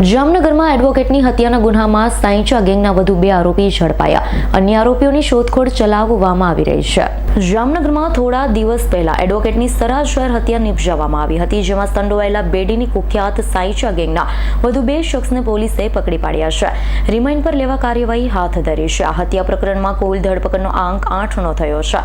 જામનગરમાં એડવોકેટની હત્યાના ગુનામાં સાંઈચા ગેંગના વધુ બે આરોપી ઝડપાયા. અન્ય આરોપીઓની શોધખોળ ચલાવવામાં આવી રહી છે. જામનગરમાં થોડા દિવસ પહેલા એડવોકેટની સરાશર હત્યા નિપજાવવામાં આવી હતી, જેમાં સંડોવાયેલા બેડીની કુખ્યાત સાઈચા ગેંગના વધુ બે શખ્સને પોલીસે પકડી પાડ્યા છે. રિમાઇન્ડ પર લેવા કાર્યવાહી હાથ ધરી છે. આ હત્યા પ્રકરણમાં કુલ ધરપકડનો આંક આઠનો થયો છે.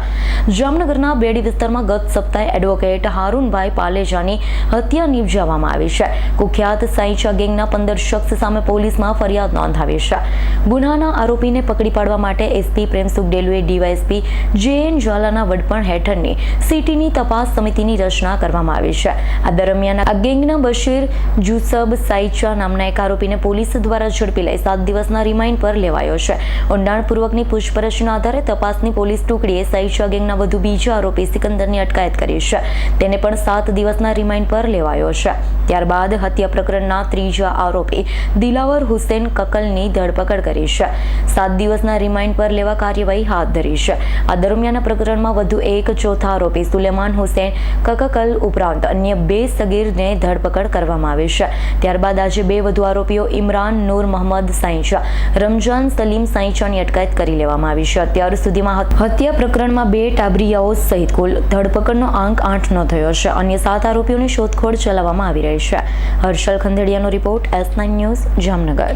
જામનગરના બેડી વિસ્તારમાં ગત સપ્તાહે એડવોકેટ હારૂનભાઈ પાલેજાની હત્યા નિપજાવવામાં આવી છે. કુખ્યાત સાઈચા ગેંગના પંદર શખ્સ સામે પોલીસમાં ફરિયાદ નોંધાવી છે. ગુનાના આરોપીને પકડી પાડવા માટે એસપી પ્રેમસુખ ડેલુએ ડીવાયએસપી જે એન જ્વાલાના વડપણ હેઠળની સિટીની તપાસ સમિતિની રચના કરવામાં આવી છે. આ દરમિયાન આ ગેંગના બશીર જુસબ સાઈચા નામના એક આરોપીને પોલીસ દ્વારા ઝડપી લઈ સાત દિવસના રિમાઇન્ડ પર લેવાયો છે. ઊંડાણપૂર્વકની પૂછપરછના આધારે તપાસની પોલીસ ટુકડીએ સાઈચા ગેંગના વધુ બીજા આરોપી સિકંદરની અટકાયત કરી છે. તેને પણ સાત દિવસના રિમાઇન્ડ પર લેવાયો છે. ત્યારબાદ હત્યા પ્રકરણના ત્રીજા આરોપી દિલાવર હુસેન કકલની ધરપકડ કરી છે. સાત દિવસના રિમાઇન્ડ પર લેવા કાર્યવાહી હાથ ધરી છે. આ દરમિયાન આ પ્રકરણમાં વધુ એક ચોથા આરોપી સુલેમાન હુસેન કકકલ ઉપરાંત અન્ય બે સગીરને ધરપકડ કરવામાં આવી છે. ત્યારબાદ આજે બે વધુ આરોપીઓ ઇમરાન નૂર મહમ્મદ સાઈચા રમજાન સલીમ સાઈચાની અટકાયત કરી લેવામાં આવી છે. અત્યાર સુધીમાં હત્યા પ્રકરણમાં બે ટાબરિયાઓ સહિત કુલ ધરપકડનો આંક આઠનો થયો છે. અન્ય સાત આરોપીઓની શોધખોળ ચલાવવામાં આવી રહી છે. Harshal ખંધેડિયાનો report S nine news Jamnagar.